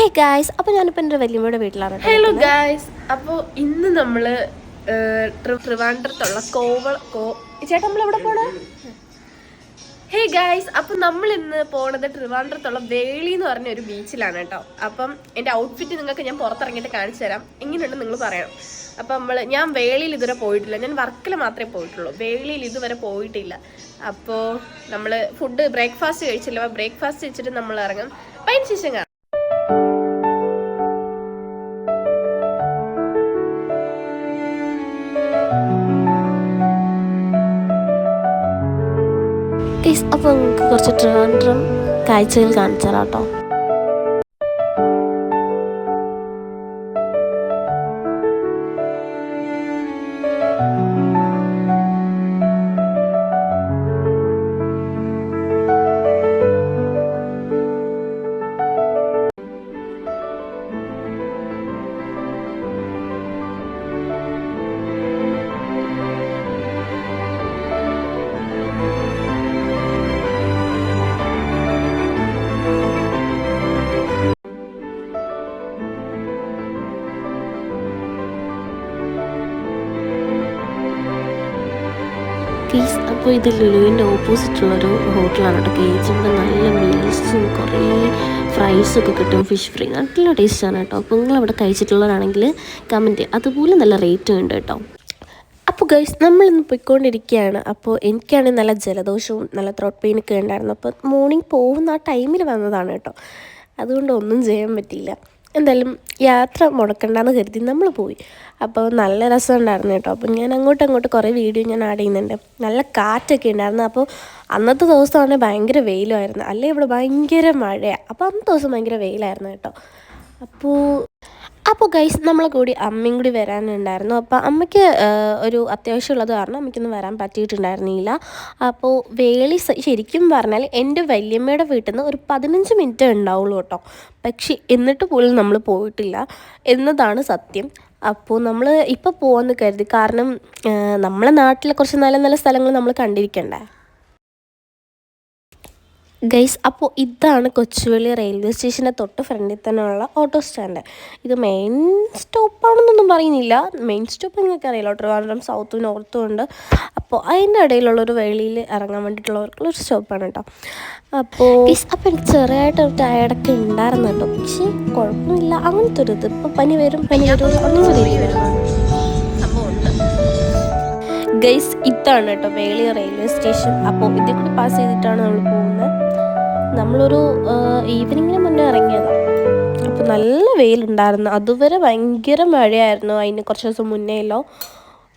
Hey guys അപ്പോൾ ഞാനിപ്പോൾ എന്റെ വല്യമ്മയുടെ വീട്ടിലാണ് ഹലോ. ഗായ്സ് അപ്പോൾ ഇന്ന് നമ്മൾ ട്രിവാൻഡ്രത്തുള്ള കോവള കോ ചേട്ടാ നമ്മൾ എവിടെ പോണ? ഹേ ഗായ്സ് അപ്പൊ നമ്മൾ ഇന്ന് പോണത് ട്രിവാൻഡ്രത്തുള്ള വേളി എന്ന് പറഞ്ഞ ഒരു ബീച്ചിലാണ് കേട്ടോ. അപ്പം എന്റെ ഔട്ട്ഫിറ്റ് നിങ്ങൾക്ക് ഞാൻ പുറത്തിറങ്ങിയിട്ട് കാണിച്ചു തരാം. എങ്ങനെയുണ്ട് നിങ്ങൾ പറയണം. അപ്പം നമ്മൾ ഞാൻ വേളിയിൽ ഇതുവരെ പോയിട്ടില്ല. ഞാൻ വർക്കിൽ മാത്രമേ പോയിട്ടുള്ളൂ. വേളിയിൽ ഇതുവരെ പോയിട്ടില്ല. അപ്പോൾ നമ്മൾ ഫുഡ് ബ്രേക്ക്ഫാസ്റ്റ് കഴിച്ചില്ല. ബ്രേക്ക്ഫാസ്റ്റ് കഴിച്ചിട്ട് നമ്മൾ ഇറങ്ങും. അപ്പം അതിന് ശേഷം കുറച്ച് ട്രിവാൻഡ്രം കാഴ്ചകൾ കാണിച്ചു കേട്ടോ അപ്പോൾ ഇത് ലുലുവിന്റെ ഓപ്പോസിറ്റുള്ളൊരു ഹോട്ടലാണ് കേട്ടോ. കേജ് ഇവിടെ നല്ല മീൽസും കുറേ ഫ്രൈസൊക്കെ കിട്ടും ഫിഷ് ഫ്രൈ നല്ല ടേസ്റ്റാണ് കേട്ടോ. അപ്പോൾ നിങ്ങൾ അവിടെ കഴിച്ചിട്ടുള്ളവരാണെങ്കിൽ കമന്റ് അതുപോലെ നല്ല റേറ്റും ഉണ്ട് കേട്ടോ. അപ്പോൾ ഗൈസ് നമ്മളിന്ന് പോയിക്കൊണ്ടിരിക്കുകയാണ്. അപ്പോൾ എനിക്കാണെങ്കിൽ നല്ല ജലദോഷവും നല്ല ത്രോട്ട് പെയിനൊക്കെ ഉണ്ടായിരുന്നു. അപ്പോൾ മോർണിംഗ് പോകുന്ന ആ ടൈമിൽ വന്നതാണ് കേട്ടോ. അതുകൊണ്ട് ഒന്നും ചെയ്യാൻ പറ്റിയില്ല. എന്തായാലും യാത്ര മുടക്കണ്ടെന്ന് കരുതി നമ്മൾ പോയി. അപ്പോൾ നല്ല രസം ഉണ്ടായിരുന്നു കേട്ടോ. അപ്പോൾ ഞാൻ അങ്ങോട്ടും അങ്ങോട്ട് കുറേ വീഡിയോ ഞാൻ ആഡ് ചെയ്യുന്നുണ്ട്. നല്ല കാറ്റൊക്കെ ഉണ്ടായിരുന്നു. അപ്പോൾ അന്നത്തെ ദിവസമാണെങ്കിൽ ഭയങ്കര വെയിലുമായിരുന്നു. അല്ലേ? ഇവിടെ ഭയങ്കര മഴയാണ് അപ്പോൾ അന്നത്തെ ദിവസം ഭയങ്കര വെയിലായിരുന്നു കേട്ടോ. അപ്പോൾ അപ്പോൾ ഗൈസ് നമ്മളെ കൂടി അമ്മയും കൂടി വരാനുണ്ടായിരുന്നു. അപ്പോൾ അമ്മയ്ക്ക് ഒരു അത്യാവശ്യമുള്ളത് കാരണം അമ്മയ്ക്കൊന്നും വരാൻ പറ്റിയിട്ടുണ്ടായിരുന്നില്ല. അപ്പോൾ വേളി ശരിക്കും പറഞ്ഞാൽ എന്റെ വല്യമ്മയുടെ വീട്ടിൽ നിന്ന് ഒരു പതിനഞ്ച് മിനിറ്റ് ഉണ്ടാവുള്ളൂ കേട്ടോ. പക്ഷേ എന്നിട്ട് പോലും നമ്മൾ പോയിട്ടില്ല എന്നതാണ് സത്യം. അപ്പോൾ നമ്മൾ ഇപ്പോൾ പോകാമെന്ന് കരുതി. കാരണം നമ്മളെ നാട്ടിലെ കുറച്ച് നല്ല നല്ല സ്ഥലങ്ങൾ നമ്മൾ കണ്ടിരിക്കണ്ടേ? ഗൈസ് അപ്പോൾ ഇതാണ് കൊച്ചുവേളി റെയിൽവേ സ്റ്റേഷന്റെ തൊട്ട് ഫ്രണ്ടിൽ തന്നെയുള്ള ഓട്ടോ സ്റ്റാൻഡ്. ഇത് മെയിൻ സ്റ്റോപ്പാണെന്നൊന്നും പറയുന്നില്ല. മെയിൻ സ്റ്റോപ്പ് നിങ്ങൾക്ക് അറിയാലോ ട്രിവാൻഡ്രം സൗത്തും നോർത്തും ഉണ്ട്. അപ്പോൾ അതിന്റെ ഇടയിലുള്ളൊരു വേളിയിൽ ഇറങ്ങാൻ വേണ്ടിയിട്ടുള്ളവർക്കുള്ള ഒരു സ്റ്റോപ്പാണ് കേട്ടോ. അപ്പോൾ അപ്പോൾ എനിക്ക് ചെറിയതായിട്ടൊരു ടയർഡൊക്കെ ഉണ്ടായിരുന്നു കേട്ടോ. പക്ഷേ കുഴപ്പമില്ല അങ്ങനത്തെ ഒരു ഇത്. ഇപ്പോൾ പനി വരും പനി വരും ഒരു ഗൈസ് ഇതാണ് കേട്ടോ വേളി റെയിൽവേ സ്റ്റേഷൻ. അപ്പോൾ ഇതിൽ കൂടി പാസ് ചെയ്തിട്ടാണ് നമ്മൾ പോകുന്നത്. നമ്മളൊരു ഈവനിങ്ങിന് മുന്നേ ഇറങ്ങിയതാണ് അപ്പോൾ നല്ല വെയിലുണ്ടായിരുന്നു. അതുവരെ ഭയങ്കര മഴയായിരുന്നു. അതിന് കുറച്ച് ദിവസം മുന്നേയല്ലോ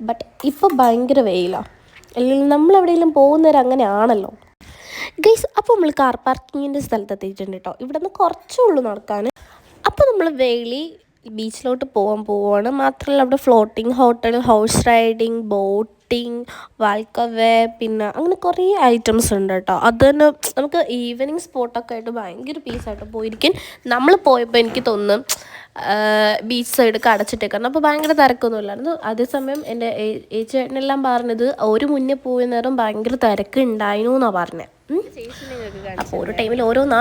ബട്ട് ഇപ്പോൾ ഭയങ്കര വെയിലാണ് അല്ലെങ്കിൽ നമ്മൾ എവിടെയെങ്കിലും പോകുന്നവർ അങ്ങനെയാണല്ലോ. ഗൈസ് അപ്പോൾ നമ്മൾ കാർ പാർക്കിങ്ങിന്റെ സ്ഥലത്ത് എത്തിയിട്ടുണ്ട് കേട്ടോ ഇവിടെ നിന്ന് കുറച്ചേ ഉള്ളൂ നടക്കാൻ അപ്പോൾ നമ്മൾ വേളി ബീച്ചിലോട്ട് പോകാൻ പോവുകയാണ് മാത്രമല്ല അവിടെ floating hotel house riding boating walkway പിന്നെ അങ്ങനെ കുറേ ഐറ്റംസ് ഉണ്ട് കേട്ടോ. അത് തന്നെ നമുക്ക് ഈവനിങ് സ്പോട്ടൊക്കെ ആയിട്ട് ഭയങ്കര പീസായിട്ട് പോയിരിക്കും. നമ്മൾ പോയപ്പോൾ എനിക്ക് തോന്നും ബീച്ച് സൈഡ് കടച്ചിട്ടേക്കാണ് അപ്പോൾ ഭയങ്കര തിരക്കൊന്നുമില്ലായിരുന്നു അതേസമയം എന്റെ ഏച്ചേട്ടനെല്ലാം പറഞ്ഞത് ഒരു മുന്നേ പോയ നേരം ഭയങ്കര തിരക്ക് ഉണ്ടായിരുന്നു എന്നാണ് പറഞ്ഞത് അപ്പോൾ ഓരോ ടൈമിൽ ഓരോ നാ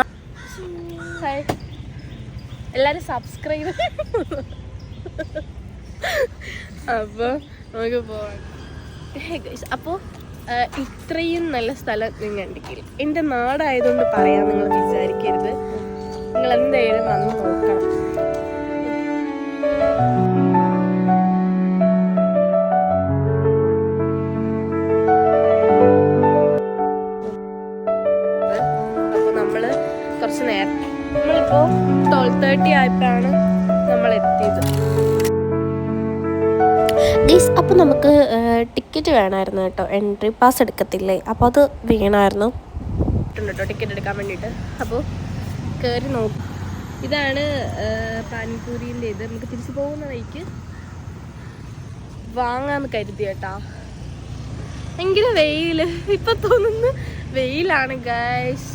എല്ലാവരും സബ്സ്ക്രൈബ് അപ്പോൾ നമുക്ക് പോവാം. അപ്പോൾ ഇത്രയും നല്ല സ്ഥലം നിങ്ങൾ കണ്ടെങ്കിൽ എന്റെ നാടായതുകൊണ്ട് പറയാൻ നിങ്ങൾ വിചാരിക്കരുത്. നിങ്ങൾ എന്തായാലും വന്ന് നോക്കണം. ടിക്കറ്റ് വേണമായിരുന്നു കേട്ടോ. എൻട്രി പാസ് എടുക്കത്തില്ലേ? അപ്പോൾ അത് വേണമായിരുന്നു കേട്ടോ ടിക്കറ്റ് എടുക്കാൻ വേണ്ടിയിട്ട്. അപ്പോൾ കയറി നോക്കും. ഇതാണ് പാനിപൂരിന്റെ ഇത്. നമുക്ക് തിരിച്ചു പോകുന്ന വഴിക്ക് വാങ്ങാന്ന് കരുതി കേട്ടാ. ഭയങ്കര വെയിൽ ഇപ്പൊ തോന്നുന്നു വെയിലാണ് ഗൈസ്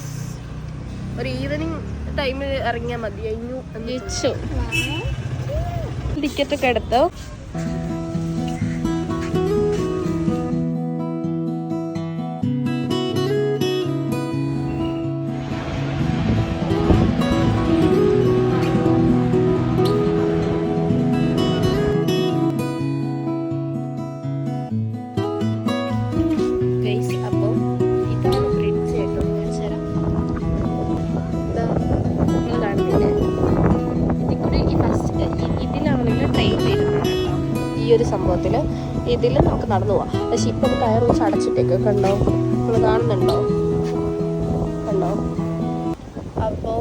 ഒരു ഈവനിങ് ടൈമിൽ ഇറങ്ങിയാൽ മതി. കഴിഞ്ഞു. ടിക്കറ്റ് ഒക്കെ എടുത്തോ? ഇതിൽ നമുക്ക് നടന്നു പോവാം. പക്ഷെ ഇപ്പം അത് കയറ് വെച്ച് അടച്ചിട്ടേക്ക് കണ്ടോ? നമ്മൾ കാണുന്നുണ്ടോ? കണ്ടോ? അപ്പോൾ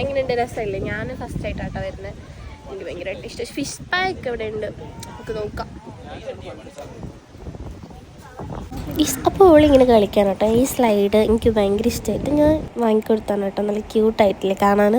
എങ്ങനെയുണ്ട്? രസമില്ലേ? ഞാൻ ഫസ്റ്റ് ആയിട്ടാട്ടോ വരുന്നത്. എനിക്ക് ഭയങ്കരമായിട്ട് ഇഷ്ടം. ഫിഷ് പാക്ക് ഇവിടെ ഉണ്ട്? നമുക്ക് നോക്കാം. അപ്പോൾ അവളിങ്ങനെ കളിക്കാൻ കേട്ടോ ഈ സ്ലൈഡ് എനിക്ക് ഭയങ്കര ഇഷ്ടമായിട്ട് ഞാൻ വാങ്ങിക്കൊടുത്താണ് കേട്ടോ നല്ല ക്യൂട്ടായിട്ടില്ലേ കാണാൻ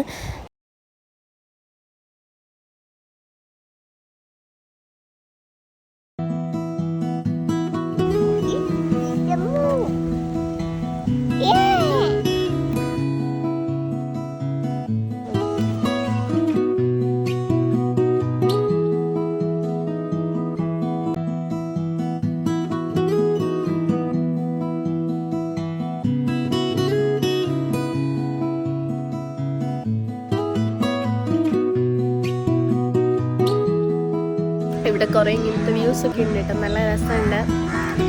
ഇവിടെ കുറേ ഇങ്ങനത്തെ വ്യൂസ് ഒക്കെ ഉണ്ട് കേട്ടോ. നല്ല രസമുണ്ട്.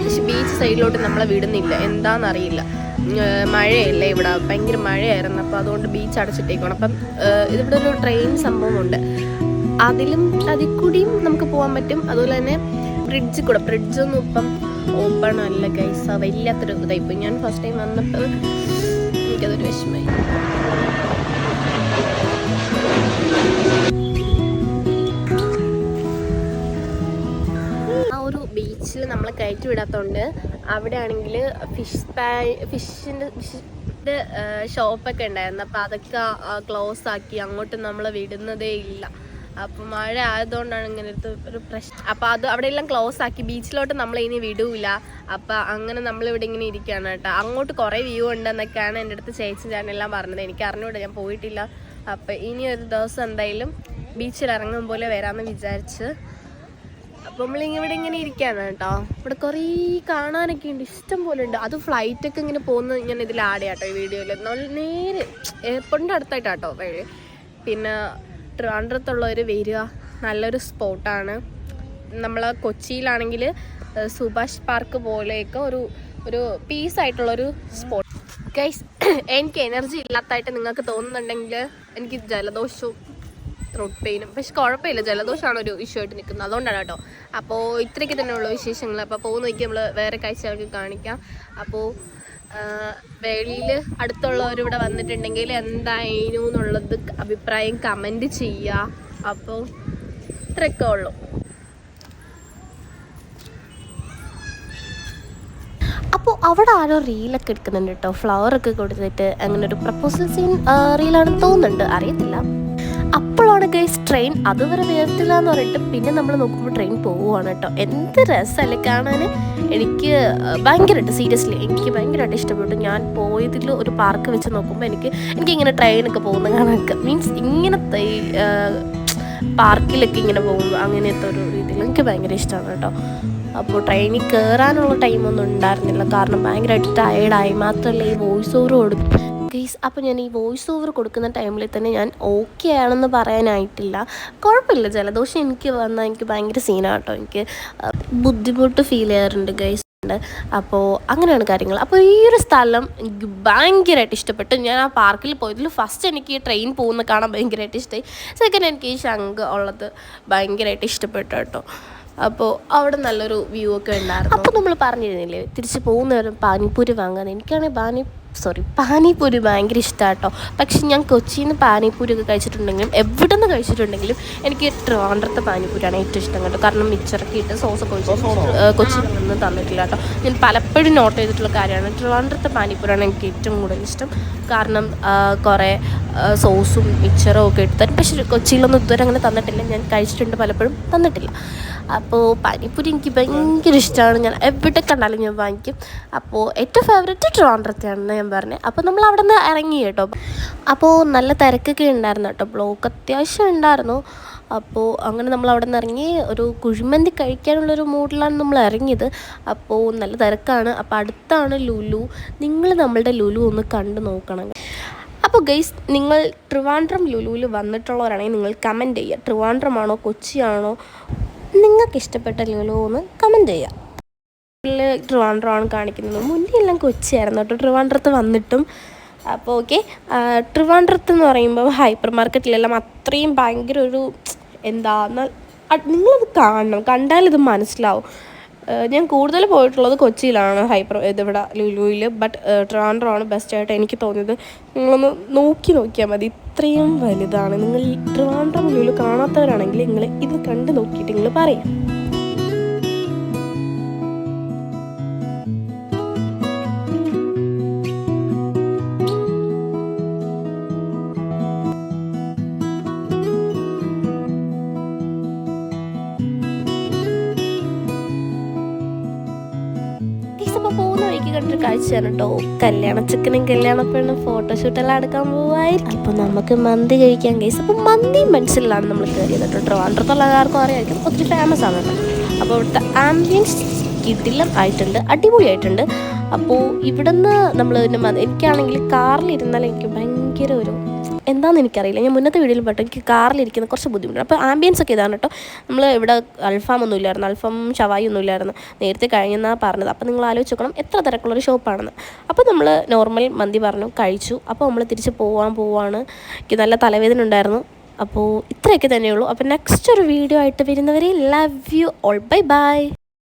പക്ഷെ ബീച്ച് സൈഡിലോട്ട് നമ്മളെ വിടുന്നില്ല. എന്താണെന്നറിയില്ല മഴയല്ലേ ഇവിടെ. ഭയങ്കര മഴയായിരുന്നു. അപ്പോൾ അതുകൊണ്ട് ബീച്ച് അടച്ചിട്ടേക്കണം അപ്പം ഇതിവിടെ ഒരു ട്രെയിൻ സംഭവമുണ്ട്. അതിലും അതിൽ കൂടിയും നമുക്ക് പോകാൻ പറ്റും. അതുപോലെ തന്നെ ബ്രിഡ്ജ് കൂടെ. ബ്രിഡ്ജൊന്നും ഇപ്പം ഓപ്പൺ അല്ല ഗൈസ വല്ലാത്തൊരു ഇതായിപ്പോയി. ഞാൻ ഫസ്റ്റ് ടൈം വന്നപ്പോൾ എനിക്കതൊരു വിഷമമായി. ബീച്ചിൽ നമ്മൾ കയറ്റി വിടാത്തതുകൊണ്ട് അവിടെ ആണെങ്കിൽ ഫിഷ് പാ ഫിഷിന്റെ ഫിഷിന്റെ ഷോപ്പൊക്കെ ഉണ്ടായിരുന്നു. അപ്പോൾ അതൊക്കെ ക്ലോസ് ആക്കി അങ്ങോട്ട് നമ്മൾ വിടുന്നതേ ഇല്ല. അപ്പോൾ മഴ ആയതുകൊണ്ടാണ് ഇങ്ങനത്തെ ഒരു പ്രശ്നം. അപ്പോൾ അത് അവിടെ എല്ലാം ക്ലോസ് ആക്കി ബീച്ചിലോട്ട് നമ്മൾ ഇനി വിടൂല. അപ്പോൾ അങ്ങനെ നമ്മളിവിടെ ഇങ്ങനെ ഇരിക്കുകയാണ് കേട്ടോ. അങ്ങോട്ട് കുറേ വ്യൂ ഉണ്ടെന്നൊക്കെയാണ് എന്റെ അടുത്ത് ചേച്ചി ഞാനെല്ലാം പറഞ്ഞത്. എനിക്ക് അറിഞ്ഞൂടെ ഞാൻ പോയിട്ടില്ല. അപ്പോൾ ഇനി ഒരു ദിവസം എന്തായാലും ബീച്ചിൽ ഇറങ്ങും പോലെ വരാമെന്ന് വിചാരിച്ച് അപ്പോൾ ഇവിടെ ഇങ്ങനെ ഇരിക്കുകയാണ് കേട്ടോ. ഇവിടെ കുറേ കാണാനൊക്കെ ഉണ്ട്. ഇഷ്ടം പോലെ ഉണ്ട്. അത് ഫ്ലൈറ്റ് ഒക്കെ ഇങ്ങനെ പോകുന്നത് ഞാൻ ഇതിൽ ആഡ് ചെയ്യാട്ടോ ഈ വീഡിയോയിൽ നേരെ എയർപോർട്ടിന്റെ അടുത്തായിട്ടാട്ടോ വഴി പിന്നെ ട്രിവാൻഡ്രത്തുള്ളവർ വരിക. നല്ലൊരു സ്പോട്ടാണ് നമ്മൾ കൊച്ചിയിലാണെങ്കിൽ സുഭാഷ് പാർക്ക് പോലെയൊക്കെ ഒരു ഒരു പീസ് ആയിട്ടുള്ളൊരു സ്പോട്ട് ഗൈസ് എനിക്ക് എനർജി ഇല്ലാത്തതായിട്ട് നിങ്ങൾക്ക് തോന്നുന്നുണ്ടെങ്കിൽ എനിക്ക് ജലദോഷവും ത്രോട്ട് പെയിനും പക്ഷെ കുഴപ്പമില്ല. ജലദോഷമാണ് ഒരു ഇഷ്യൂ ആയിട്ട് നിൽക്കുന്നത്. അതുകൊണ്ടാണ് കേട്ടോ. അപ്പോൾ ഇത്രയ്ക്ക് തന്നെയുള്ള വിശേഷങ്ങൾ. അപ്പോൾ പോകുന്ന നോക്കി നമ്മൾ വേറെ കാഴ്ചകൾക്ക് കാണിക്കാം. അപ്പോൾ വെളിയിൽ അടുത്തുള്ളവരിവിടെ വന്നിട്ടുണ്ടെങ്കിൽ എന്തായിരുന്നു എന്നുള്ളത് അഭിപ്രായം കമന്റ് ചെയ്യുക അപ്പോൾ ഇത്രയൊക്കെ ഉള്ളൂ. അപ്പോൾ അവിടെ ആരോ റീലൊക്കെ എടുക്കുന്നുണ്ട് കേട്ടോ. ഫ്ലവർ ഒക്കെ കൊടുത്തിട്ട് അങ്ങനെ ഒരു പ്രപ്പോസൽ സീൻ റീലാണെന്ന് തോന്നുന്നുണ്ട്. അറിയത്തില്ല. അപ്പോഴാണ് ഗൈസ് ട്രെയിൻ അതുവരെ വേർത്തില്ല എന്ന് പറഞ്ഞിട്ട് പിന്നെ നമ്മൾ നോക്കുമ്പോൾ ട്രെയിൻ പോവുകയാണ് കേട്ടോ. എന്ത് രസമല്ലേ കാണാൻ എനിക്ക് ഭയങ്കരമായിട്ട് സീരിയസ്ലി എനിക്ക് ഭയങ്കരമായിട്ട് ഇഷ്ടപ്പെട്ടു. ഞാൻ പോയതിൽ ഒരു പാർക്ക് വെച്ച് നോക്കുമ്പോൾ എനിക്ക് എനിക്കിങ്ങനെ ട്രെയിനൊക്കെ പോകുന്ന കാണാനൊക്കെ മീൻസ് ഇങ്ങനത്തെ ഈ പാർക്കിലൊക്കെ ഇങ്ങനെ പോകുമ്പോൾ അങ്ങനത്തെ ഒരു രീതിയിൽ എനിക്ക് ഭയങ്കര ഇഷ്ടമാണ് കേട്ടോ. അപ്പോൾ ട്രെയിനിൽ കയറാനുള്ള ടൈമൊന്നും ഉണ്ടായിരുന്നില്ല. കാരണം ഭയങ്കരമായിട്ട് ടയേർഡായി മാത്രമല്ല ഈ വോയിസ് ഓവർ കൊടുക്കും ഗൈസ് അപ്പോൾ ഞാൻ ഈ വോയിസ് ഓവർ കൊടുക്കുന്ന ടൈമിൽ തന്നെ ഞാൻ ഓക്കെ ആണെന്ന് പറയാനായിട്ടില്ല. കുഴപ്പമില്ല ജലദോഷം എനിക്ക് വന്നാൽ എനിക്ക് ഭയങ്കര സീനാട്ടോ എനിക്ക് ബുദ്ധിമുട്ട് ഫീൽ ചെയ്യാറുണ്ട് ഉണ്ട് അപ്പോൾ അങ്ങനെയാണ് കാര്യങ്ങൾ. അപ്പോൾ ഈ ഒരു സ്ഥലം എനിക്ക് ഭയങ്കരമായിട്ട് ഇഷ്ടപ്പെട്ടു. ഞാൻ ആ പാർക്കിൽ പോയതിൽ ഫസ്റ്റ് എനിക്ക് ഈ ട്രെയിൻ പോകുന്ന കാണാൻ ഭയങ്കരമായിട്ട് ഇഷ്ടമായി സെക്കൻഡ് എനിക്ക് ഈ ശംഖ് ഉള്ളത് ഭയങ്കരമായിട്ട് ഇഷ്ടപ്പെട്ടു കേട്ടോ അപ്പോൾ അവിടെ നല്ലൊരു വ്യൂ ഒക്കെ ഉണ്ടായിരുന്നു. അപ്പോൾ നമ്മൾ പറഞ്ഞിരുന്നില്ലേ തിരിച്ച് പോകുന്നവരും പാനിപ്പൂരി വാങ്ങാൻ. എനിക്കാണെങ്കിൽ പാനി സോറി പാനിപൂരി ഭയങ്കര ഇഷ്ടമാണ് കേട്ടോ പക്ഷെ ഞാൻ കൊച്ചിയിൽ നിന്ന് പാനിപ്പൂരി ഒക്കെ കഴിച്ചിട്ടുണ്ടെങ്കിലും എവിടെ നിന്ന് കഴിച്ചിട്ടുണ്ടെങ്കിലും എനിക്ക് ട്രിവാൻഡ്രത്തെ പാനിപ്പൂരിയാണ് ഏറ്റവും ഇഷ്ടം കേട്ടോ. കാരണം മിച്ചറൊക്കെ സോസ് സോസൊക്കെ ഒഴിച്ച് കൊച്ചിയിൽ നിന്ന് തന്നിട്ടില്ല കേട്ടോ. ഞാൻ പലപ്പോഴും നോട്ട് ചെയ്തിട്ടുള്ള കാര്യമാണ് ട്രിവാൻഡ്രത്തെ പാനിപ്പൂരിയാണ് എനിക്ക് ഏറ്റവും കൂടുതൽ ഇഷ്ടം. കാരണം കുറേ സോസും മിച്ചറും ഒക്കെ ഇട്ട് തരും. പക്ഷേ കൊച്ചിയിലൊന്നും ഇതുവരെ അങ്ങനെ തന്നിട്ടില്ല. ഞാൻ കഴിച്ചിട്ടുണ്ട് പലപ്പോഴും തന്നിട്ടില്ല. അപ്പോൾ പാനിപ്പൂരി എനിക്ക് ഭയങ്കര ഇഷ്ടമാണ് ഞാൻ എവിടെ കണ്ടാലും ഞാൻ വാങ്ങിക്കും. അപ്പോൾ ഏറ്റവും ഫേവറേറ്റ് ട്രിവാൻഡ്രത്തെയാണെന്ന് ഞാൻ പറഞ്ഞത് അപ്പോൾ നമ്മൾ അവിടെ നിന്ന് ഇറങ്ങി കേട്ടോ. അപ്പോൾ നല്ല തിരക്കൊക്കെ ഉണ്ടായിരുന്നു കേട്ടോ. ബ്ലോക്ക് അത്യാവശ്യം ഉണ്ടായിരുന്നു. അപ്പോൾ അങ്ങനെ നമ്മൾ അവിടെ നിന്ന് ഇറങ്ങി ഒരു കുഴിമന്തി കഴിക്കാനുള്ളൊരു മൂഡിലാണ് നമ്മൾ ഇറങ്ങിയത്. അപ്പോൾ നല്ല തിരക്കാണ്. അപ്പോൾ അടുത്താണ് ലുലു. നിങ്ങൾ നമ്മളുടെ ലുലു ഒന്ന് കണ്ടു നോക്കണം. അപ്പോൾ ഗൈസ് നിങ്ങൾ ട്രിവാൻഡ്രം ലുലുവിൽ വന്നിട്ടുള്ളവരാണെങ്കിൽ നിങ്ങൾ കമന്റ് ചെയ്യുക. ട്രിവാൻഡ്രമാണോ കൊച്ചിയാണോ? നിങ്ങൾക്ക് ഇഷ്ടപ്പെട്ട ലുലു ഒന്ന് കമന്റ് ചെയ്യുക. ട്രിവാൻഡ്രമാണ് കാണിക്കുന്നത്. മുന്നേ എല്ലാം കൊച്ചിയായിരുന്നു കേട്ടോ. ട്രിവാൻഡ്രത്ത് വന്നിട്ടും. അപ്പോൾ ഓക്കെ ട്രിവാൻഡ്രത്ത് എന്ന് പറയുമ്പോൾ ഹൈപ്പർ മാർക്കറ്റിലെല്ലാം അത്രയും ഭയങ്കര ഒരു എന്താ ന- നിങ്ങളത് കാണണം. കണ്ടാൽ ഇത് മനസ്സിലാവും. ഞാൻ കൂടുതൽ പോയിട്ടുള്ളത് കൊച്ചിയിലാണ് ഹൈപ്പർ ഇതിവിടെ ലുലുവിൽ ബട്ട് ട്രിവാൻഡ്രമാണ് ബെസ്റ്റായിട്ട് എനിക്ക് തോന്നിയത്. നിങ്ങളൊന്ന് നോക്കി നോക്കിയാൽ മതി. ഇത്രയും വലുതാണ്. നിങ്ങൾ ട്രിവാൻഡ്രം ലുലു കാണാത്തവരാണെങ്കിൽ നിങ്ങൾ ഇത് കണ്ട് നോക്കിയിട്ട് നിങ്ങൾ പറയാം. വഴിക്ക് കണ്ടൊരു കാഴ്ചയാണ് കേട്ടോ കല്യാണ ചെക്കനും കല്യാണ പെണ്ണും ഫോട്ടോഷൂട്ടെല്ലാം എടുക്കാൻ പോവായിരിക്കും. അപ്പോൾ നമുക്ക് മന്തി കഴിക്കാൻ കേസ് അപ്പോൾ മന്തി മനസ്സിലാണ് നമ്മൾ കയറിയത് കേട്ടോ ട്രിവാൻഡ്രത്തുള്ളവർക്കും അറിയായിരിക്കും. ഒത്തിരി ഫേമസ് ആണ് അപ്പോൾ ഇവിടുത്തെ ആംബിയൻസ് കിടിലം ആയിട്ടുണ്ട് അടിപൊളിയായിട്ടുണ്ട്. അപ്പോൾ ഇവിടുന്ന് നമ്മൾ എനിക്കാണെങ്കിൽ കാറിലിരുന്നാൽ എനിക്ക് ഭയങ്കര ഒരു എന്താണെന്ന് എനിക്കറിയില്ല. ഞാൻ മുന്നത്തെ വീഡിയോയിൽ പെട്ടു എനിക്ക് കാറിലിരിക്കുന്ന കുറച്ച് ബുദ്ധിമുട്ടുണ്ട്. അപ്പോൾ ആംബിയൻസ് ഒക്കെ ഇതാണ് കേട്ടോ. നമ്മൾ ഇവിടെ അൽഫാം ഒന്നും ഇല്ലായിരുന്നു. അൽഫാം ഷവായി ഒന്നും ഇല്ലായിരുന്നു. നേരത്തെ കഴിഞ്ഞെന്നാണ് പറഞ്ഞത്. അപ്പോൾ നിങ്ങൾ ആലോചിച്ച് നോക്കണം. എത്ര തിരക്കുള്ളൊരു ഷോപ്പാണെന്ന്. അപ്പോൾ നമ്മൾ നോർമൽ മന്തി പറഞ്ഞു കഴിച്ചു. അപ്പോൾ നമ്മൾ തിരിച്ച് പോവാൻ പോവാണ്. എനിക്ക് നല്ല തലവേദന ഉണ്ടായിരുന്നു. അപ്പോൾ ഇത്രയൊക്കെ തന്നെയുള്ളൂ അപ്പോൾ നെക്സ്റ്റ് ഒരു വീഡിയോ ആയിട്ട് വരുന്നവരെ love you all bye bye